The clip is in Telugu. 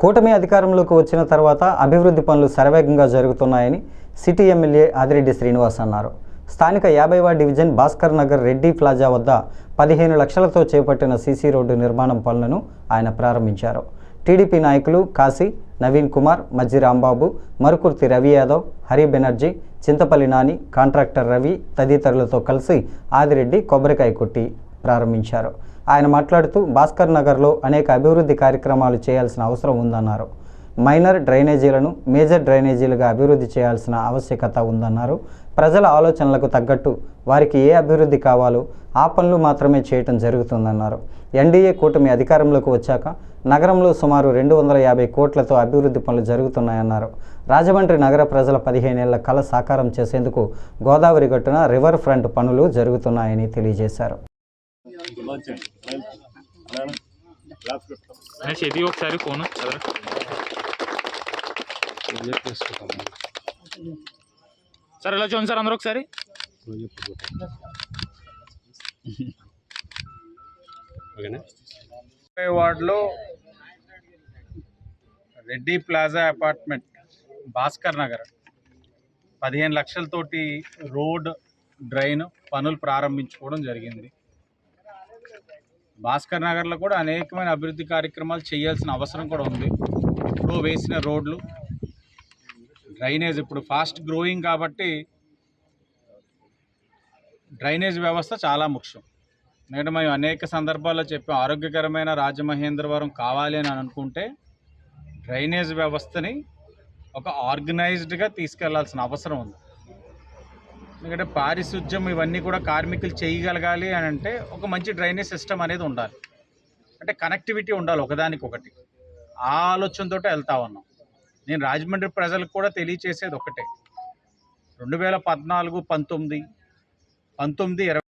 కూటమి అధికారంలోకి వచ్చిన తర్వాత అభివృద్ధి పనులు శరవేగంగా జరుగుతున్నాయని సిటీ ఎమ్మెల్యే ఆదిరెడ్డి శ్రీనివాస్ అన్నారు. స్థానిక యాభైవ డివిజన్ భాస్కర్ నగర్ రెడ్డి ప్లాజా వద్ద పదిహేను లక్షలతో చేపట్టిన సీసీ రోడ్డు నిర్మాణం పనులను ఆయన ప్రారంభించారు. టీడీపీ నాయకులు కాశీ నవీన్ కుమార్ మజ్జి రాంబాబు మరుకుర్తి రవి యాదవ్ హరి బెనర్జీ చింతపల్లి నాని కాంట్రాక్టర్ రవి తదితరులతో కలిసి ఆదిరెడ్డి కొబ్బరికాయ కొట్టి ప్రారంభించారు. ఆయన మాట్లాడుతూ భాస్కర్ నగర్లో అనేక అభివృద్ధి కార్యక్రమాలు చేయాల్సిన అవసరం ఉందన్నారు. మైనర్ డ్రైనేజీలను మేజర్ డ్రైనేజీలుగా అభివృద్ధి చేయాల్సిన ఆవశ్యకత ఉందన్నారు. ప్రజల ఆలోచనలకు తగ్గట్టు వారికి ఏ అభివృద్ధి కావాలో ఆ పనులు మాత్రమే చేయటం జరుగుతుందన్నారు. ఎన్డీఏ కూటమి అధికారంలోకి వచ్చాక నగరంలో సుమారు రెండు వందల యాభై కోట్లతో అభివృద్ధి పనులు జరుగుతున్నాయన్నారు. రాజమండ్రి నగర ప్రజల పదిహేనేళ్ళ కళ సాకారం చేసేందుకు గోదావరి గట్టున రివర్ ఫ్రంట్ పనులు జరుగుతున్నాయని తెలియజేశారు. ఇది ఒకసారి ఫోన్ చదరా సార్ ఇలా చూడండి సార్ అందరూ ఒకసారి వార్డులో రెడ్డి ప్లాజా అపార్ట్మెంట్ భాస్కర్ నగర్. పదిహేను లక్షలతోటి రోడ్ డ్రైన్ పనులు ప్రారంభించుకోవడం జరిగింది. భాస్కర్ నగర్లో కూడా అనేకమైన అభివృద్ధి కార్యక్రమాలు చేయాల్సిన అవసరం కూడా ఉంది. ఇప్పుడు వేసిన రోడ్లు డ్రైనేజ్ ఇప్పుడు ఫాస్ట్ గ్రోయింగ్ కాబట్టి డ్రైనేజ్ వ్యవస్థ చాలా ముఖ్యం. ఎందుకంటే మేము అనేక సందర్భాల్లో చెప్పాం ఆరోగ్యకరమైన రాజమహేంద్రవరం కావాలి అని అనుకుంటే డ్రైనేజ్ వ్యవస్థని ఒక ఆర్గనైజ్డ్గా తీసుకెళ్ళాల్సిన అవసరం ఉంది. ఎందుకంటే పారిశుధ్యం ఇవన్నీ కూడా కార్మికులు చేయగలగాలి అని అంటే ఒక మంచి డ్రైనేజ్ సిస్టమ్ అనేది ఉండాలి. అంటే కనెక్టివిటీ ఉండాలి ఒకదానికి ఒకటి ఆ ఆలోచనతో వెళ్తా ఉన్నాం. నేను రాజమండ్రి ప్రజలకు కూడా తెలియచేసేది ఒకటే. రెండు వేల పద్నాలుగు పంతొమ్మిది పంతొమ్మిది ఇరవై